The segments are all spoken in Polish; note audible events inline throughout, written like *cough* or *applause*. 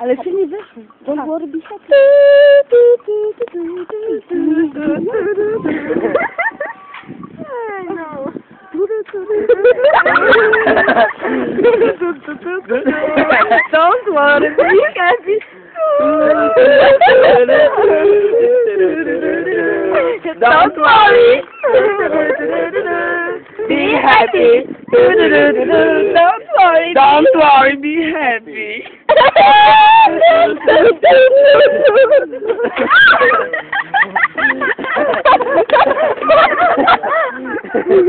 Ale się nie weszło. Don't worry, be happy. no. Don't worry, be happy. Don't worry. Be happy. Don't worry. Don't worry, be happy.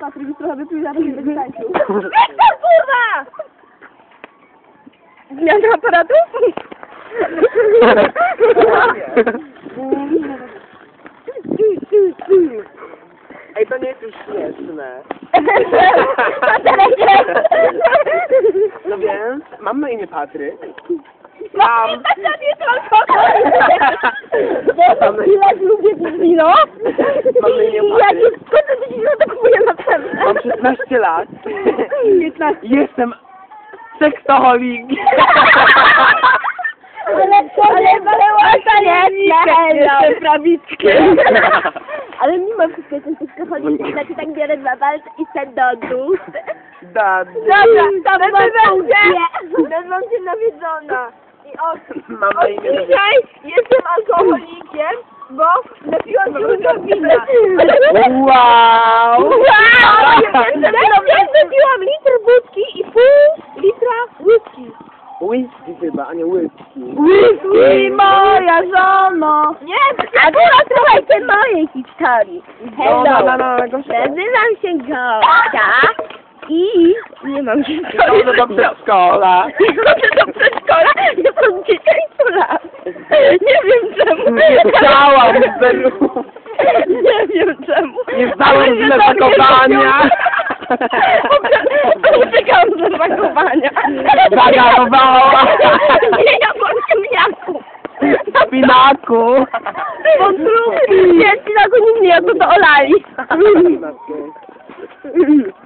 Patryk już trochę wypił, zaraz nie będzie tańczył. *laughs* Wiktor, kurwa! Zmiana aparatu? Ej, to nie jest już śmieszne. No więc, mam na imię Patryk. Mam. Mam ile lubię wino? Mam na imię *laughs* I jak Patryk. jest skończę to wino, to kupuję na pewno. Mam 16 lat. 15. Jestem seksoholik. *laughs* Ale, ale wyłącza nie, Jestem prawickiem. *laughs* Ale mimo wszystko jestem seksoholikiem, znaczy tak biorę dwa walce i sen do dół. Da, Dobra, to będzie! Będą cię nawiedzona. I od, mam na od imię dzisiaj jestem alkoholikiem, bo dużo wina. Wow! Wow! Ja napiłam litr wódki i pół litra whisky. Whisky chyba, a nie whisky. Whisky, moja żono. Nie, akurat słuchajcie mojej historii. Hello. no, no, no. Nazywam się Gosia i nie mam historii. Chodzę do przedszkola. Nie chodzę do przedszkola, jest od 10 lat. Nie wiem czemu. Nie Beru. Nie wiem czemu. Nie zdałem zakowania. lubią. Uciekam z zakowania. Zagadowała. Nie, ja mam ziemniaku. Spinaku. Wątróbki. Nie, spinaku nie jadł, to olali. *laughs*